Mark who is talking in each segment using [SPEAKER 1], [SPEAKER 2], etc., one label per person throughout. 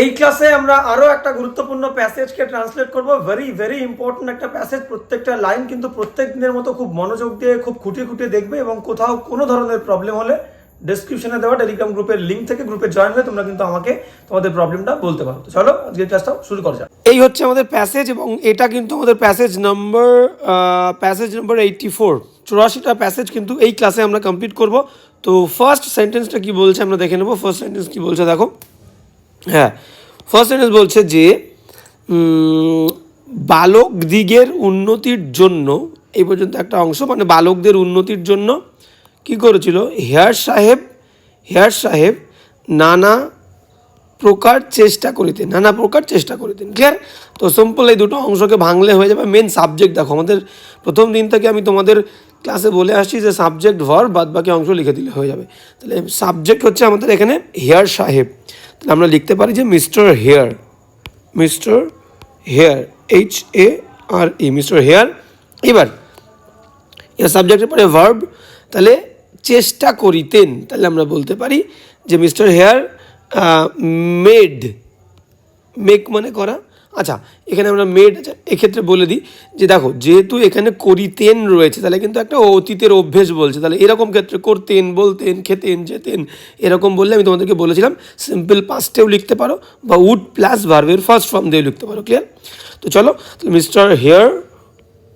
[SPEAKER 1] এই ক্লাসে আমরা আরও একটা গুরুত্বপূর্ণ প্যাসেজকে ট্রান্সলেট করব। ভেরি ভেরি ইম্পর্টেন্ট একটা প্যাসেজ প্রত্যেকটা লাইন কিন্তু প্রত্যেক দিনের মতো খুব মনোযোগ দিয়ে, খুব খুঁটিয়ে খুঁটিয়ে দেখবে এবং কোথাও কোনো ধরনের প্রবলেম হলে ডেসক্রিপশনে দেওয়া টেলিগ্রাম গ্রুপের লিঙ্ক থেকে গ্রুপে জয়েন হয়ে তোমরা কিন্তু আমাকে তোমাদের প্রবলেমটা বলতে পারো। চলো, আজকের ক্লাসটা শুরু করা যাক। এই হচ্ছে আমাদের প্যাসেজ এবং এটা কিন্তু আমাদের passage number passage number eighty four চুরাশিটা passage কিন্তু এই ক্লাসে আমরা কমপ্লিট করব। তো ফার্স্ট সেন্টেন্সটা কি বলছে আমরা দেখে নেব। ফার্স্ট সেন্টেন্স কি বলছে দেখো। হ্যাঁ। ফার্স্ট সেন্টেন্স বলছে যে বালক দিগের উন্নতির জন্য, এই পর্যন্ত একটা অংশ মানে বালকদের উন্নতির জন্য কি করেছিল? হেয়ার সাহেব হেয়ার সাহেব নানা প্রকার চেষ্টা করিতেন, নানা প্রকার চেষ্টা করিতেন। ক্লিয়ার তো সিম্পল এই দুটো অংশকে ভাঙলে হয়ে যাবে মেন সাবজেক্ট দেখো। আমাদের প্রথম দিন থেকে আমি তোমাদের ক্লাসে বলে আসছি যে সাবজেক্ট ভর বাদ বাকি অংশ লিখে দিলে হয়ে যাবে। তাহলে সাবজেক্ট হচ্ছে আমাদের এখানে হেয়ার সাহেব। তাহলে আমরা লিখতে পারি যে mister Hare mister Hare H A R E mister Hare. এবার, এর সাবজেক্টের পরে ভার্ব তাহলে চেষ্টা করিতেন, তাহলে আমরা বলতে পারি যে মিস্টার হেয়ার মেড মেক মানে করা। আচ্ছা এখানে আমরা মেড এক্ষেত্রে বলে দিই যে দেখো, যেহেতু এখানে করিতেন রয়েছে, তাহলে কিন্তু একটা অতীতের অভ্যেস বলছে। তাহলে এরকম ক্ষেত্রে করতেন, বলতেন, খেতেন, যেতেন, এরকম বললে আমি তোমাদেরকে বলেছিলাম সিম্পল পাস্টেও লিখতে পারো বা উড প্লাস ভার্বের ফার্স্ট ফর্ম দিয়েও লিখতে পারো ক্লিয়ার তো চলো, তাহলে mister Hare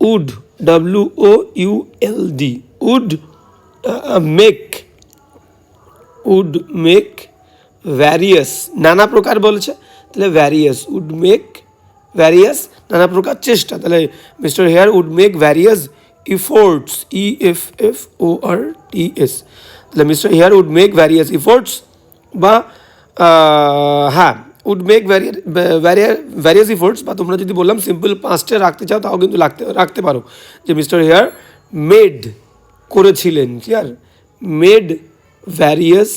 [SPEAKER 1] would W O U L D would make would make various নানা প্রকার বলছে, তাহলে ভ্যারিয়াস উড মেক ভ্যারিয়াস নানা প্রকার চেষ্টা তাহলে mister Hare would make various efforts E F F O R T S তাহলে mister Hare would make various efforts বা আহ, হ্যাঁ উড মেক ভ্যারিয়াস ইফোর্টস বা তোমরা যদি বললাম সিম্পল পাঁচটে রাখতে চাও তাও কিন্তু রাখতে রাখতে পারো যে মিস্টার হেয়ার মেড করেছিলেন clear made various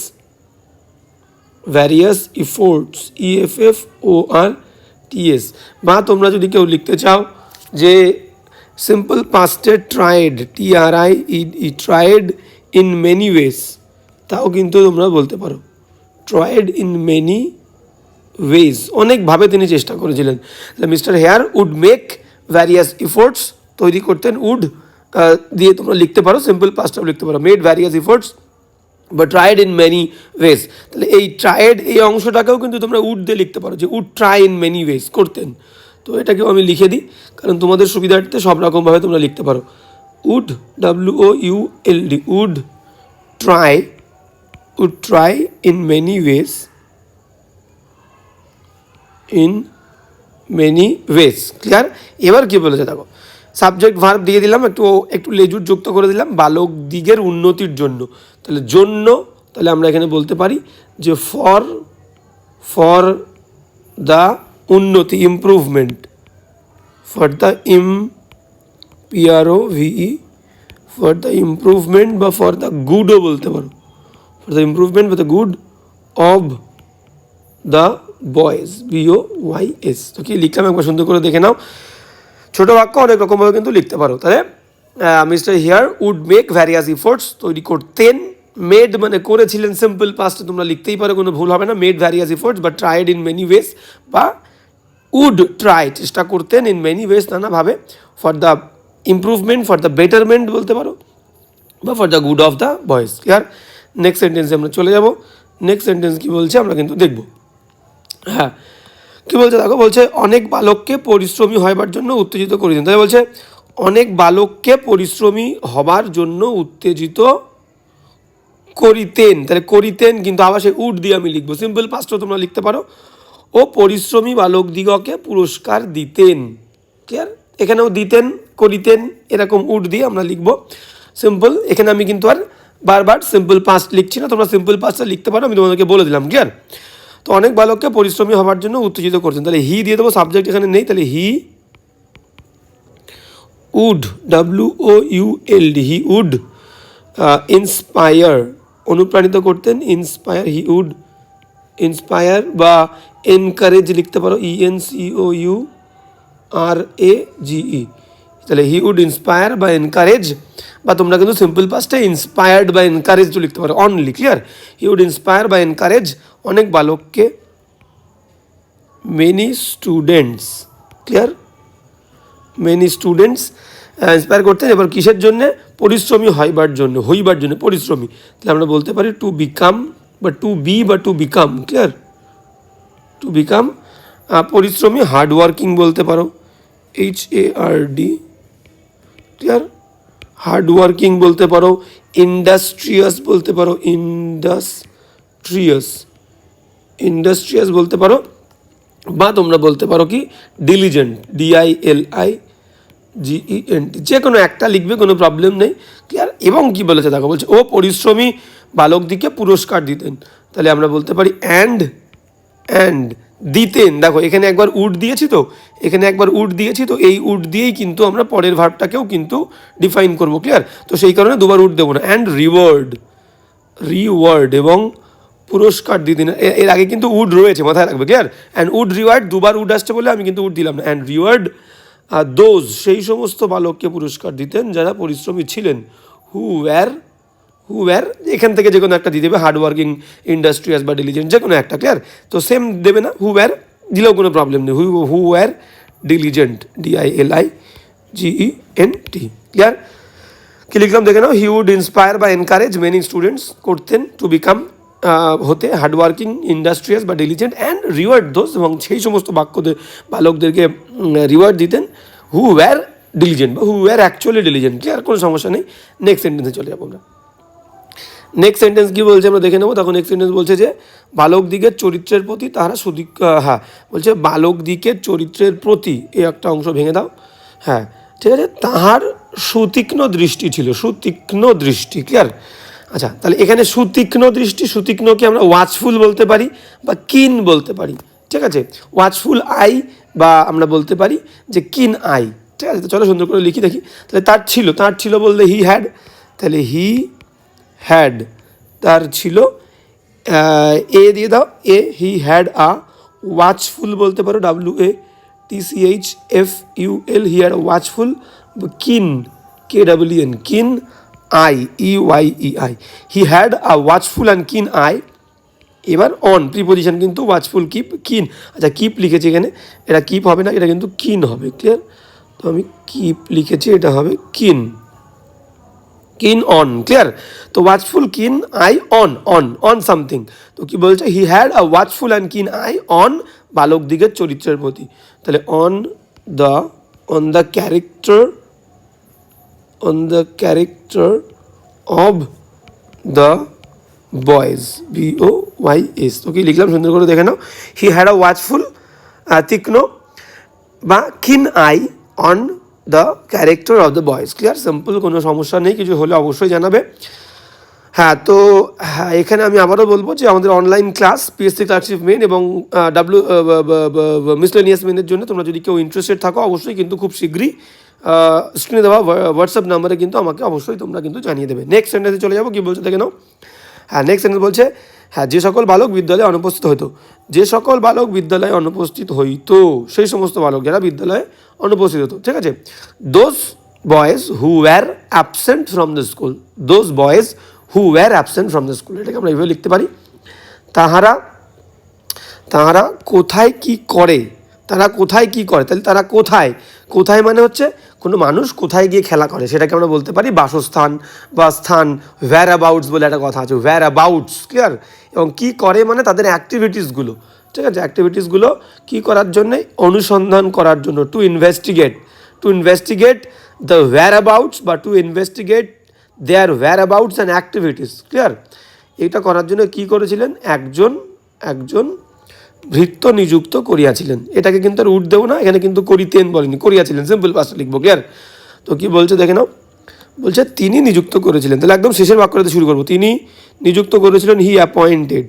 [SPEAKER 1] various efforts EFF O R TS বা তোমরা যদি কেউ লিখতে চাও যে simple পাস্টে tried T R I E tried in many ways তাও কিন্তু তোমরা বলতে পারো। ট্রায়েড ইন মেনি ওয়েজ অনেকভাবে তিনি চেষ্টা করেছিলেন। Mister Hare would make various efforts তৈরি করতেন উড দিয়ে তোমরা লিখতে পারো সিম্পল পাস্টটাও লিখতে পারো। মেড ভ্যারিয়াস ইফোর্টস বা ট্রায়েড ইন মেনি ওয়েজ তাহলে এই ট্রায়েড এই অংশটাকেও কিন্তু তোমরা উড দিয়ে লিখতে পারো যে would try in many ways করতেন। তো এটাকেও আমি লিখে দিই, কারণ তোমাদের সুবিধার্থে সব রকমভাবে তোমরা লিখতে পারো। Would W O U L D would try would try in many ways in many ways clear এবার কী বলেছে দেখো সাবজেক্ট ভার্ব দিয়ে দিলাম, একটু একটু লেজুর যুক্ত করে দিলাম, বালক দিগের উন্নতির জন্য। তাহলে জন্য, তাহলে আমরা এখানে বলতে পারি যে ফর ফর দ্য উন্নতি improvement for the im P R O V E for the improvement বা ফর দ্য গুডও বলতে পারো। ফর দ্য ইমপ্রুভমেন্ট বা the good of the boys B O Y S তো কি লিখলাম? একবার সুন্দর করে দেখে নাও। ছোট বাক্য, অনেক রকমভাবে কিন্তু লিখতে পারো। তাহলে mister Hare would make various efforts তৈরি করতেন। মেড মানে করেছিলেন সিম্পল পাস্টে তোমরা লিখতেই পারো, কোনো ভুল হবে না। মেড ভ্যারিয়াস ইফোর্টস বা ট্রাইড ইন মেনি ওয়েস বা উড ট্রাই চেষ্টা করতেন ইন মেনি ওয়েস নানাভাবে। For the improvement for the betterment বলতে পারো, বা for the good of the boys clear next সেন্টেন্সে আমরা চলে যাব। নেক্সট সেন্টেন্স কি বলছে? আমরা কিন্তু দেখব। হ্যাঁ কি বলছে দেখো? বলছে, অনেক বালককে পরিশ্রমী হবার জন্য উত্তেজিত করেছেন তাই বলছে, অনেক বালককে পরিশ্রমী হবার জন্য উত্তেজিত করিতেন। তাহলে করিতেন, কিন্তু আবার সেই উড দিয়ে আমি লিখব। সিম্পল পাঁচটা তোমরা লিখতে পারো। ও পরিশ্রমী বালক দিগকে পুরস্কার দিতেন। ক্লিয়ার এখানেও দিতেন, করিতেন, এরকম উড দিয়ে আমরা লিখব। সিম্পল এখানে আমি কিন্তু আর বারবার সিম্পল পাস্ট লিখছি না। তোমরা সিম্পল পাস্টটা লিখতে পারো, আমি তোমাদেরকে বলে দিলাম। ক্লিয়ার তো অনেক বালককে পরিশ্রমী হওয়ার জন্য উত্তেজিত করছেন। তাহলে হি দিয়ে দেবো সাবজেক্ট এখানে নেই, তাহলে he would W O U L D he would inspire অনুপ্রাণিত করতেন ইন্সপায়ার হি উড ইন্সপায়ার বা এনকারেজ লিখতে পারো E N C O U R A G E তাহলে হি উড ইন্সপায়ার বা এনকারেজ বা তোমরা কিন্তু সিম্পল পাস্টে ইন্সপায়ার্ড বা এনকারেজও লিখতে পারো only clear he would inspire বা এনকারেজ অনেক বালককে
[SPEAKER 2] many students clear many students inspire করতেন এবার কিসের জন্যে পরিশ্রমী হইবার জন্য হইবার জন্য পরিশ্রমী তাহলে আমরা বলতে পারি টু বিকাম বা টু বি বা to become clear to become পরিশ্রমী হার্ডওয়ার্কিং বলতে পারো H A R D clear hardworking বলতে পারো ইন্ডাস্ট্রিয়াস বলতে পারো ইন্ডাস্ট্রিয়াস ইন্ডাস্ট্রিয়াস বলতে পারো, বা তোমরা বলতে পারো কি diligent D I L I G E N T যে কোনো একটা লিখবে, কোনো প্রবলেম নেই ক্লিয়ার এবং কি বলেছে, দেখো, বলছে, ও পরিশ্রমী বালকদিকে পুরস্কার দিতেন। তাহলে আমরা বলতে পারি অ্যান্ড অ্যান্ড দিতেন। দেখো, এখানে একবার উড দিয়েছি তো, এখানে একবার উড দিয়েছি তো, এই উড দিয়েই কিন্তু আমরা পরের ভার্বটাকেও কিন্তু ডিফাইন করব ক্লিয়ার তো সেই কারণে দুবার উড দেবো না। অ্যান্ড রিওয়ার্ড রিওয়ার্ড এবং পুরস্কার দিতেন এর আগে কিন্তু উড রয়েছে, মাথায় রাখবে ক্লিয়ার অ্যান্ড উড রিওয়ার্ড দুবার উড আসছে বলে আমি কিন্তু উড দিলাম না। অ্যান্ড রিওয়ার্ড দোজ সেই সমস্ত বালককে পুরস্কার দিতেন যারা পরিশ্রমী ছিলেন। হু ওয়্যার হু ওয়্যার এখান থেকে যে কোনো একটা দিয়ে দেবে হার্ডওয়ার্কিং ইন্ডাস্ট্রিয়াস বা ডিলিজেন্ট যে কোনো একটা ক্লিয়ার তো সেম দেবে না হু ওয়্যার দিলেও কোনো প্রবলেম নেই who were diligent DI L I GE N T clear কি লিখলাম দেখে নাও হি উড ইন্সপায়ার বা এনকারেজ মেনি স্টুডেন্টস করতেন টু বিকাম হতে হার্ডওয়ার্কিং ইন্ডাস্ট্রিয়াস বা ডিলিজেন্ট অ্যান্ড রিওয়ার্ড দোজ এবং সেই সমস্ত বাক্যদের বালকদেরকে রিওয়ার্ড দিতেন হু ওয়্যার ডিলিজেন্ট বা who were actually diligent clear কোনো সমস্যা নেই নেক্সট সেন্টেন্সে চলে যাব আমরা। নেক্সট সেন্টেন্স কি বলছে আমরা দেখে নেব? তখন নেক্সট সেন্টেন্স বলছে যে বালক দিকের চরিত্রের প্রতি তাহারা সুদিক হ্যাঁ বলছে বালক দিকের চরিত্রের প্রতি, এই একটা অংশ ভেঙে দাও। হ্যাঁ ঠিক আছে? তাহার সুতীক্ষ্ণ দৃষ্টি ছিল, সুতীক্ষ্ণ দৃষ্টি ক্লিয়ার আচ্ছা তাহলে এখানে সুতীক্ষ্ণ দৃষ্টি সুতীক্ষ্ণকে আমরা ওয়াচফুল বলতে পারি বা কিন বলতে পারি? ঠিক আছে? ওয়াচফুল আই বা আমরা বলতে পারি যে কিন আই ঠিক আছে? চলো সুন্দর করে লিখি দেখি। তাহলে তার ছিল তার ছিল বলতে হি হ্যাড তাহলে হি হ্যাড তার ছিল এ দিয়ে দাও এ হি হ্যাড আ ওয়াচফুল বলতে পারো W A T C H F U L he had watchful keen K W N keen eye E Y E eye he had a watchful and keen eye এবার on preposition কিন্তু watchful keep keen আচ্ছা keep লিখেছি এখানে, এটা keep হবে না, এটা কিন্তু কিন হবে ক্লিয়ার তো আমি কিপ লিখেছি, এটা হবে কিন কিন অন ক্লিয়ার তো watchful keen eye on on on something তো কি বলছে? He had a watchful and keen eye on বালক দিকের চরিত্রের প্রতি। তাহলে on the on the character on the character of the boys B O Y S তো কি লিখলাম? সুন্দর করে দেখে নাও। হি হ্যাড আ ওয়াচফুল তীক্ষ্ণ বা keen eye on the character of the boys clear simple কোনো সমস্যা নেই, কিছু হলে অবশ্যই জানাবে। হ্যাঁ তো হ্যাঁ এখানে আমি আবারও বলব যে আমাদের online class PSC clerkship main এবং ডাব্লিউ মিসলেনিয়াস মেনের জন্য তোমরা যদি কেউ ইন্টারেস্টেড থাকো, অবশ্যই কিন্তু খুব শীঘ্রই স্ক্রিনে দেওয়া হোয়াটসঅ্যাপ নাম্বারে কিন্তু আমাকে অবশ্যই তোমরা কিন্তু জানিয়ে দেবে। নেক্সট সেন্টেন্সে চলে যাব, কি বলছো দেখে নাও। হ্যাঁ নেক্সট সেন্টেন্স বলছে হ্যাঁ যে সকল বালক বিদ্যালয়ে অনুপস্থিত হইতো, যে সকল বালক বিদ্যালয়ে অনুপস্থিত হইতো, সেই সমস্ত বালক যারা বিদ্যালয়ে অনুপস্থিত হতো ঠিক আছে? Those boys who were absent from the school those boys who were absent from the school এটাকে আমরা এইভাবে লিখতে পারি। তাহারা তাহারা কোথায় কি করে তারা কোথায় কি করে? তাহলে তারা কোথায়? কোথায় মানে হচ্ছে কোনো মানুষ কোথায় গিয়ে খেলা করে? সেটাকে আমরা বলতে পারি বাসস্থান বা স্থান ভ্যার অ্যাবাউটস বলে একটা কথা আছে ভ্যার অ্যাবাউটস ক্লিয়ার এবং কি করে মানে তাদের অ্যাক্টিভিটিসগুলো ঠিক আছে? অ্যাক্টিভিটিসগুলো কি করার জন্যে? অনুসন্ধান করার জন্য to investigate to investigate the whereabouts বা to investigate their whereabouts and activities clear এটা করার জন্য কি করেছিলেন? একজন একজন ভৃত্য নিযুক্ত করিয়াছিলেন। এটাকে কিন্তু আর উঠ দেবো না, এখানে কিন্তু করিতেন বলেনি। করিয়াছিলেন সিম্পল পাঁচটা লিখব ক্লিয়ার তো কি বলছে, দেখে নাও। বলছে, তিনি নিযুক্ত করেছিলেন। তাহলে একদম শেষের বাক্যটাতে শুরু করব। তিনি নিযুক্ত করেছিলেন হি অ্যাপয়েন্টেড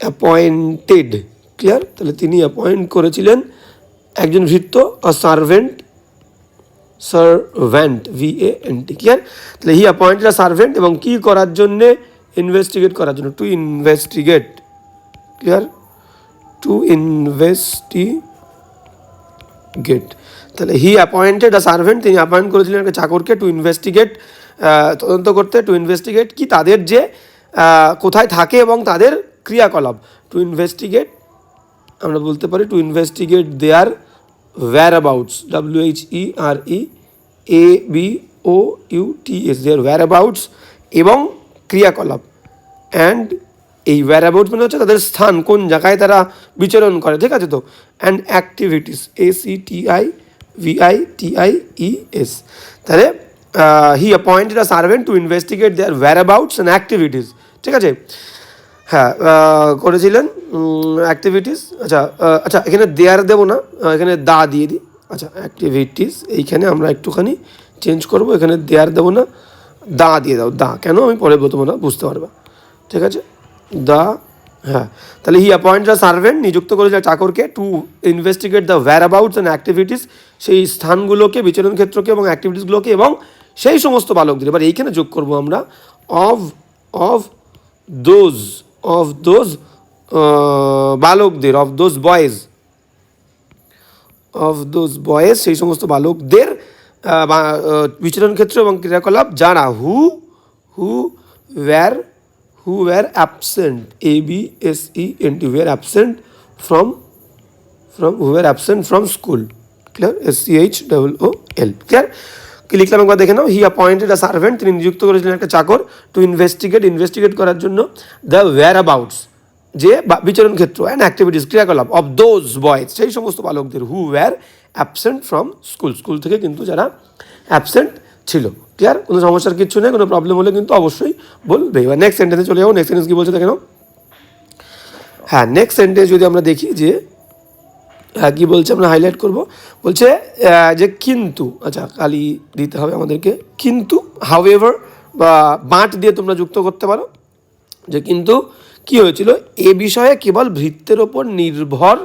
[SPEAKER 2] অ্যাপয়েন্টেড ক্লিয়ার তাহলে তিনি অ্যাপয়েন্ট করেছিলেন একজন ভৃত্য a servant servant V A N T clear তাহলে হি অ্যাপয়েন্টেড আ সার্ভেন্ট এবং কী করার জন্যে ইনভেস্টিগেট করার জন্য? To investigate clear to investigate তাহলে হি অ্যাপয়েন্টেড আ সার্ভেন্ট তিনি অ্যাপয়েন্ট করেছিলেন একটা চাকরকে টু ইনভেস্টিগেট তদন্ত করতে টু ইনভেস্টিগেট কি তাদের যে কোথায় থাকে এবং তাদের ক্রিয়াকলাপ। টু ইনভেস্টিগেট আমরা বলতে পারি to investigate their whereabouts W H E R E A B O U T S their whereabouts এবং ক্রিয়াকলাপ। অ্যান্ড এই ওয়্যার অ্যাবাউট মানে হচ্ছে তাদের স্থান, কোন জায়গায় তারা বিচরণ করে, ঠিক আছে তো? And activities A C T I V I T I E S তাহলে he appointed a servant to investigate their whereabouts and activities ঠিক আছে? হ্যাঁ করেছিলেন অ্যাক্টিভিটিস আচ্ছা আচ্ছা এখানে দেয়ার দেবো না এখানে দা দিয়ে দিই আচ্ছা অ্যাক্টিভিটিস এইখানে আমরা একটুখানি চেঞ্জ করব, এখানে দেয়ার দেবো না, দা দিয়ে দাও, দা, কেন? আমি পরে বলতে না, বুঝতে পারবা, ঠিক আছে? দা হ্যাঁ। তাহলে হি অ্যাপয়েন্ট দ্য সার্ভেন্ট নিযুক্ত করেছিল চাকরকে to investigate the whereabouts and activities সেই স্থানগুলোকে, বিচরণ ক্ষেত্রকে এবং অ্যাক্টিভিটিসগুলোকে এবং সেই সমস্ত বালকদের। এবার এইখানে যোগ করব আমরা। Of of those of those বালকদের of those boys of those boys সেই সমস্ত বালকদের বিচরণ ক্ষেত্র এবং ক্রিয়াকলাপ যারা who who were who were absent A B S E N T were absent from from who were absent from school clear S C H double O L clear কি লিখলাম একবার দেখে নাও। হি অ্যাপয়েন্টেড আ সার্ভেন্ট তিনি নিযুক্ত করেছিলেন একটা চাকর টু ইনভেস্টিগেট ইনভেস্টিগেট করার জন্য দ্য ওয়্যার অ্যাবাউটস যে বিচরণ ক্ষেত্র অ্যান্ড অ্যাক্টিভিটিস ক্রিয়াকলাপ অফ দোজ বয়েজ সেই সমস্ত বালকদের who were absent from school school থেকে কিন্তু যারা অ্যাবসেন্ট ছিল। ক্লিয়ার কোনো সমস্যার কিছু নেই কোনো প্রবলেম হলে কিন্তু অবশ্যই বলবে। এবার নেক্সট সেন্টেন্সে চলে যাব নেক্সট সেন্টেন্স কী বলছে দেখে নাও। হ্যাঁ নেক্সট সেন্টেন্স যদি আমরা দেখি যে হ্যাঁ, কী বলছে আমরা হাইলাইট করব? বলছে যে কিন্তু আচ্ছা কালি দিতে হবে আমাদেরকে। কিন্তু হাউএভার বা বাঁট দিয়ে তোমরা যুক্ত করতে পারো। যে কিন্তু কি হয়েছিল? এ বিষয়ে কেবল ভৃত্যের ওপর নির্ভর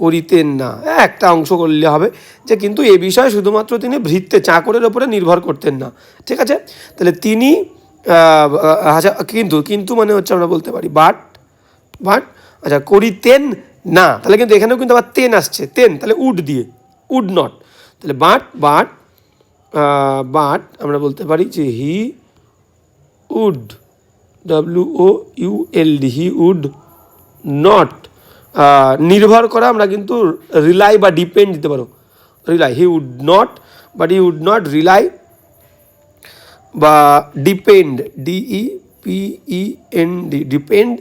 [SPEAKER 2] করিতেন না। একটা অংশ করলে হবে যে কিন্তু এ বিষয়ে শুধুমাত্র তিনি ভৃত্যে চাকরের ওপরে নির্ভর করতেন না। ঠিক আছে? তাহলে তিনি আচ্ছা কিন্তু কিন্তু মানে হচ্ছে আমরা বলতে পারি বাট বাট আচ্ছা করিতেন না। তাহলে কিন্তু এখানেও কিন্তু আবার তেন আসছে, তেন, তাহলে উড দিয়ে, উড নট। তাহলে বাট বাট বাট আমরা বলতে পারি যে he would W O U L D he would not নির্ভর করা আমরা কিন্তু রিলাই বা ডিপেন্ড দিতে পারো। Rely he would not but he would not rely বা depend D E P E N D depend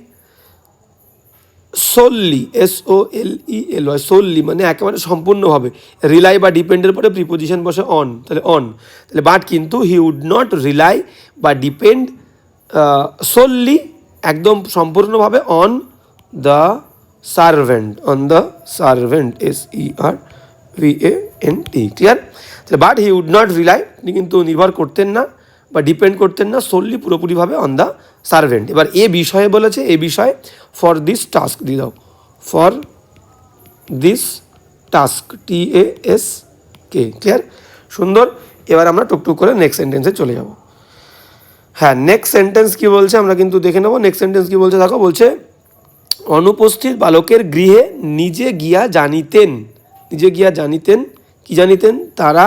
[SPEAKER 2] solely S O L E L Y solely মানে একেবারে সম্পূর্ণভাবে। রিলাই বা ডিপেন্ডের পরে প্রিপোজিশন বসে অন তাহলে অন তাহলে বাট কিন্তু হি উড নট রিলাই বা ডিপেন্ড সোললি একদম সম্পূর্ণভাবে on the servant on the servant S E R V A N T clear তাহলে but he would not rely তিনি কিন্তু নির্ভর করতেন না বা ডিপেন্ড করতেন না সোললি পুরোপুরিভাবে অন দ্য সার্ভেন্ট এবার এ বিষয়ে বলেছে, এ বিষয়ে ফর দিস টাস্ক দিয়ে দাও। For this task T A S K clear সুন্দর, এবার আমরা টুকটুক করে নেক্সট সেন্টেন্সে চলে যাব। হ্যাঁ নেক্সট সেন্টেন্স কি বলছে? আমরা কিন্তু দেখে নেব। নেক্সট সেন্টেন্স কি বলছে? দেখো, বলছে অনুপস্থিত বালকের গৃহে নিজে গিয়া জানিতেন, নিজে গিয়া জানিতেন, কি জানিতেন তারা?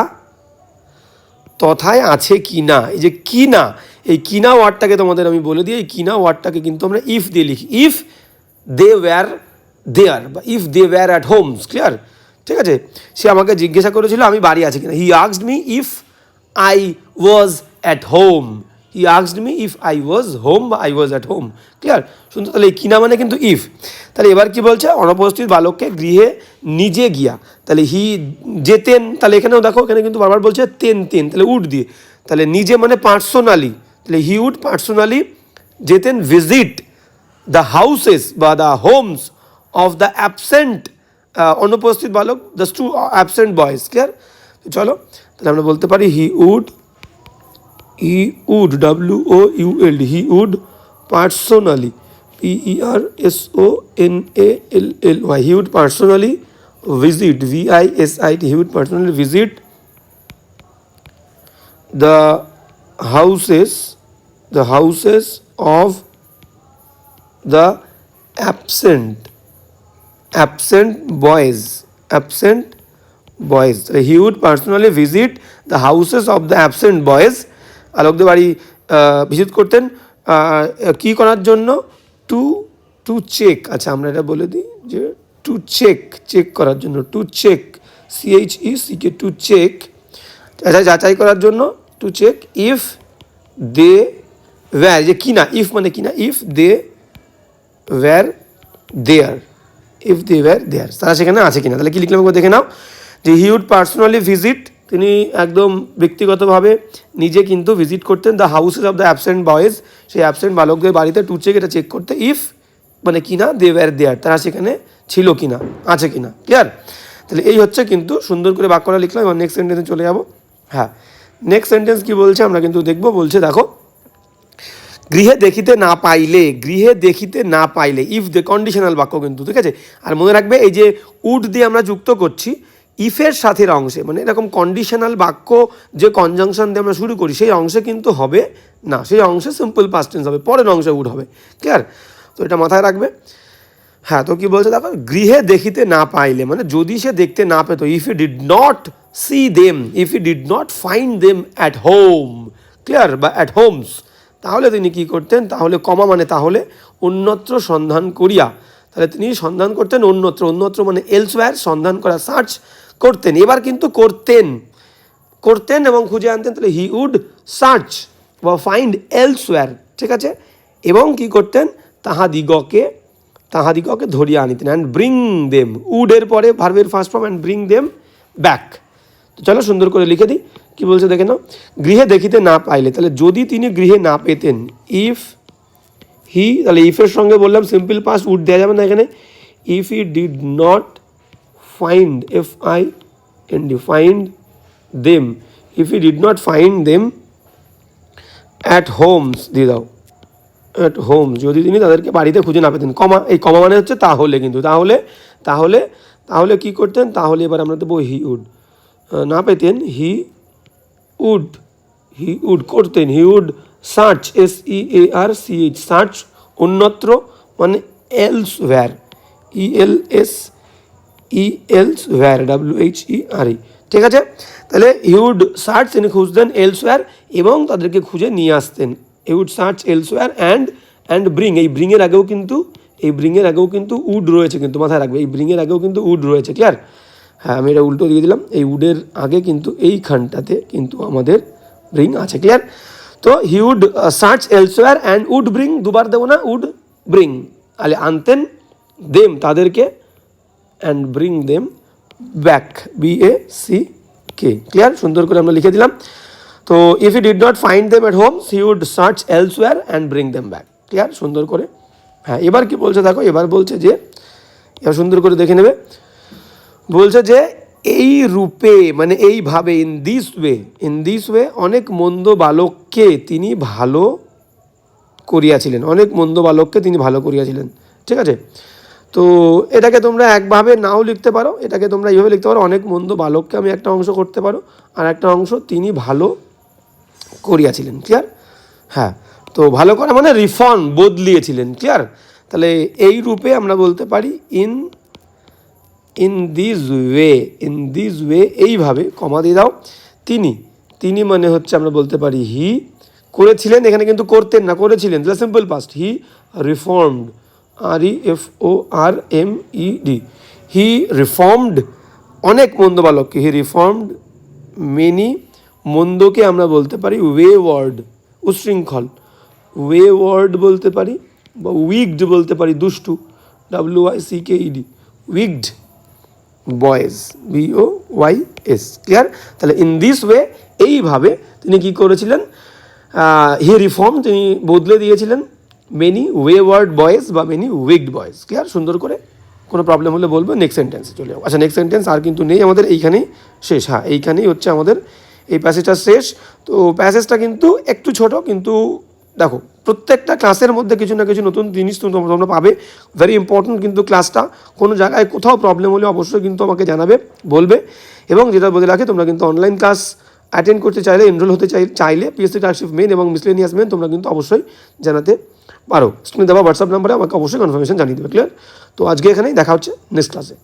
[SPEAKER 2] তথায় আছে কি না? এই যে কি না, এই কিনা ওয়ার্ডটাকে তোমাদের আমি বলে দিই, এই কিনা ওয়ার্ডটাকে কিন্তু আমরা ইফ দিয়ে লিখি। ইফ দে ওয়্যার দেয়ার বা if they were at homes clear ঠিক আছে? সে আমাকে জিজ্ঞাসা করেছিল, আমি বাড়ি আছি কিনা? হি আক্সড me if I was at home he আক্সড me if I was home বা I was at home clear শুনতে তাহলে কিনা মানে কিন্তু ইফ তাহলে এবার কি বলছে? অনুপস্থিত বালককে গৃহে নিজে গিয়া। তাহলে হি যেতেন, তাহলে এখানেও দেখো, এখানে কিন্তু বারবার বলছে তেন তেন, তাহলে উড দিয়ে। তাহলে নিজে মানে পার্সোনালি তাহলে হি উড পার্সোনালি যেতেন ভিজিট দ্য হাউসেস বা the homes of the absent অনুপস্থিত বালক the to absent boys clear চলো, তাহলে আমরা বলতে পারি he would he would w o u l d he would personally p e r s o n a l l y he would personally visit v i s i t he would personally visit the houses the houses of the absent absent boys absent boys. He would personally visit the houses of the absent boys আলোকদের বাড়ি visit করতেন। কি করার জন্য? Two two check আচ্ছা আমরা এটা বলে দিই যে টু চেক চেক করার জন্য to check C H E C K to check আচ্ছা যাচাই করার জন্য to check if they were যে কিনা ইফ মানে কিনা if they were there if they were there তারা সেখানে আছে কিনা? তাহলে কি লিখলাম? দেখে নাও। যে হি উড পার্সোনালি ভিজিট তিনি একদম ব্যক্তিগতভাবে নিজে কিন্তু ভিজিট করতেন the houses of the absent boys সেই অ্যাবসেন্ট বালকদের বাড়িতে টু চেক এটা চেক করতে ইফ মানে কিনা দে ওয়্যার দেয়ার তারা সেখানে ছিল কিনা, আছে কিনা ক্লিয়ার তাহলে এই হচ্ছে কিন্তু সুন্দর করে বাক্যটা লিখলাম, এবার নেক্সট সেন্টেন্সে চলে যাব। হ্যাঁ নেক্সট সেন্টেন্স কি বলছে আমরা কিন্তু দেখব, বলছে দেখো, গৃহে দেখিতে না পাইলে, গৃহে দেখিতে না পাইলে ইফ দ্য কন্ডিশনাল বাক্য কিন্তু, ঠিক আছে? আর মনে রাখবে এই যে উড দিয়ে আমরা যুক্ত করছি ইফের সাথের অংশে মানে এরকম কন্ডিশনাল বাক্য যে কনজাংশন দিয়ে আমরা শুরু করি, সেই অংশে কিন্তু হবে না। সেই অংশে সিম্পল পাস্টেন্স হবে, পরের অংশে উড হবে। ক্লিয়ার তো এটা মাথায় রাখবে। হ্যাঁ তো কি বলছে দেখো, গৃহে দেখিতে না পাইলে মানে যদি সে দেখতে না পেতো if you did not see them if you did not find them at home clear বা অ্যাট হোমস তাহলে তিনি কি করতেন? তাহলে কমা মানে তাহলে অন্যত্র সন্ধান করিয়া। তাহলে তিনি সন্ধান করতেন অন্যত্র। অন্যত্র মানে এলসওয়্যার সন্ধান করা সার্চ করতেন। এবার কিন্তু করতেন। করতেন এবং খুঁজে আনতেন, তাহলে হি উড সার্চ বা ফাইন্ড এলসওয়্যার ঠিক আছে? এবং কি করতেন? তাহাদিগকে তাহাদিগকে ধরিয়া আনিতেন অ্যান্ড ব্রিং দেম উডের পরে ভার্বের first form and bring them back তো চলো সুন্দর করে লিখে দিই। কি বলছে দেখে নাও। গৃহে দেখিতে না পাইলে, তাহলে যদি তিনি গৃহে না পেতেন ইফ হি তাহলে ইফের সঙ্গে বললাম সিম্পল পাস উড দেওয়া যাবে না এখানে। If he did not find F I N D find them if he did not find them at homes দিয়ে দাও অ্যাট হোম যদি তিনি তাদেরকে বাড়িতে খুঁজে না পেতেন, কমা, এই কমা মানে হচ্ছে তাহলে কিন্তু, তাহলে তাহলে তাহলে কি করতেন? তাহলে এবার আমরা দেবো হি উড না পেতেন হি উড হি উড করতেন he would search S E A R C H search অন্যত্র মানে elsewhere E L S E elsewhere W H E R E ঠিক আছে? তাহলে হিউড সার্চ তিনি খুঁজতেন এলসওয়্যার এবং তাদেরকে খুঁজে নিয়ে আসতেন। He would search elsewhere and and bring এই ব্রিংয়ের আগেও কিন্তু, এই ব্রিংয়ের আগেও কিন্তু উড রয়েছে, কিন্তু মাথায় রাখবে। এই ব্রিংয়ের আগেও কিন্তু উড রয়েছে ক্লিয়ার হ্যাঁ আমি এটা উল্টো দিয়ে দিলাম। এই উডের আগে কিন্তু এইখানটাতে কিন্তু আমাদের ব্রিং আছে ক্লিয়ার তো he would search elsewhere and would bring দুবার দেবো না উড ব্রিং আলে আনতেন দেম তাদেরকে। And bring them back B A C K clear সুন্দর করে আমরা লিখে দিলাম। তো if you did not find them at home she would search elsewhere and bring them back clear সুন্দর করে। হ্যাঁ এবার কি বলছে দেখো, এবার বলছে যে, এবার সুন্দর করে দেখে নেবে। বলছে যে, এই রূপে মানে এইভাবে in this way in this way অনেক মন্দ বালককে তিনি ভালো করিয়াছিলেন। অনেক মন্দ বালককে তিনি ভালো করিয়াছিলেন। ঠিক আছে? তো এটাকে তোমরা একভাবে নাও লিখতে পারো, এটাকে তোমরা এইভাবে লিখতে পারো, অনেক মন্দ বালককে আমি একটা অংশ করতে পারো, আর একটা অংশ তিনি ভালো করিয়াছিলেন ক্লিয়ার হ্যাঁ তো ভালো করা মানে রিফর্ম বদলিয়েছিলেন ক্লিয়ার তাহলে এই রূপে আমরা বলতে পারি in in this way in this way এইভাবে কমা দিয়ে দাও, তিনি তিনি মানে হচ্ছে আমরা বলতে পারি হি করেছিলেন, এখানে কিন্তু করতেন না, করেছিলেন simple past he reformed R E F O R M E D he reformed অনেক মন্দ বালককে হি রিফর্মড মেনি মন্দকে আমরা বলতে পারি ওয়ে ওয়ার্ড উশৃঙ্খল। ওয়ে ওয়ার্ড বলতে পারি বা উইকড বলতে পারি, দুষ্টু। W I C K E D wicked boys B O Y S clear তাহলে ইন দিস ওয়ে এইভাবে তিনি কি করেছিলেন? হি রিফর্ম তিনি বদলে দিয়েছিলেন। মেনি ওয়ে ওয়ার্ড বয়েজ বা মেনি উইকড বয়েজ ক্লিয়ার সুন্দর করে কোনো প্রবলেম হলে বলব নেক্সট সেন্টেন্সে চলে যাব আচ্ছা নেক্সট সেন্টেন্স আর কিন্তু নেই, আমাদের এইখানেই শেষ। হ্যাঁ এইখানেই হচ্ছে আমাদের এই প্যাসেজটা শেষ। তো প্যাসেজটা কিন্তু একটু ছোট, কিন্তু দেখো, প্রত্যেকটা ক্লাসের মধ্যে কিছু না কিছু নতুন জিনিস তোমরা তোমরা পাবে। ভেরি ইম্পর্ট্যান্ট কিন্তু ক্লাসটা কোনো জায়গায় কোথাও প্রবলেম হলে অবশ্যই কিন্তু আমাকে জানাবে, বলবে। এবং যেটা বলে রাখে, তোমরা কিন্তু অনলাইন ক্লাস অ্যাটেন্ড করতে চাইলে এনরোল হতে চাই চাইলে পিএসসি ক্লাসশিপ মেন এবং মিসলেনিয়াস মেন তোমরা কিন্তু অবশ্যই জানাতে পারো স্ক্রিনে দেওয়া হোয়াটসঅ্যাপ নাম্বারে আমাকে অবশ্যই কনফার্মেশন জানিয়ে দেবে ক্লিয়ার তো আজকে এখানেই দেখা হচ্ছে নেক্সট ক্লাসে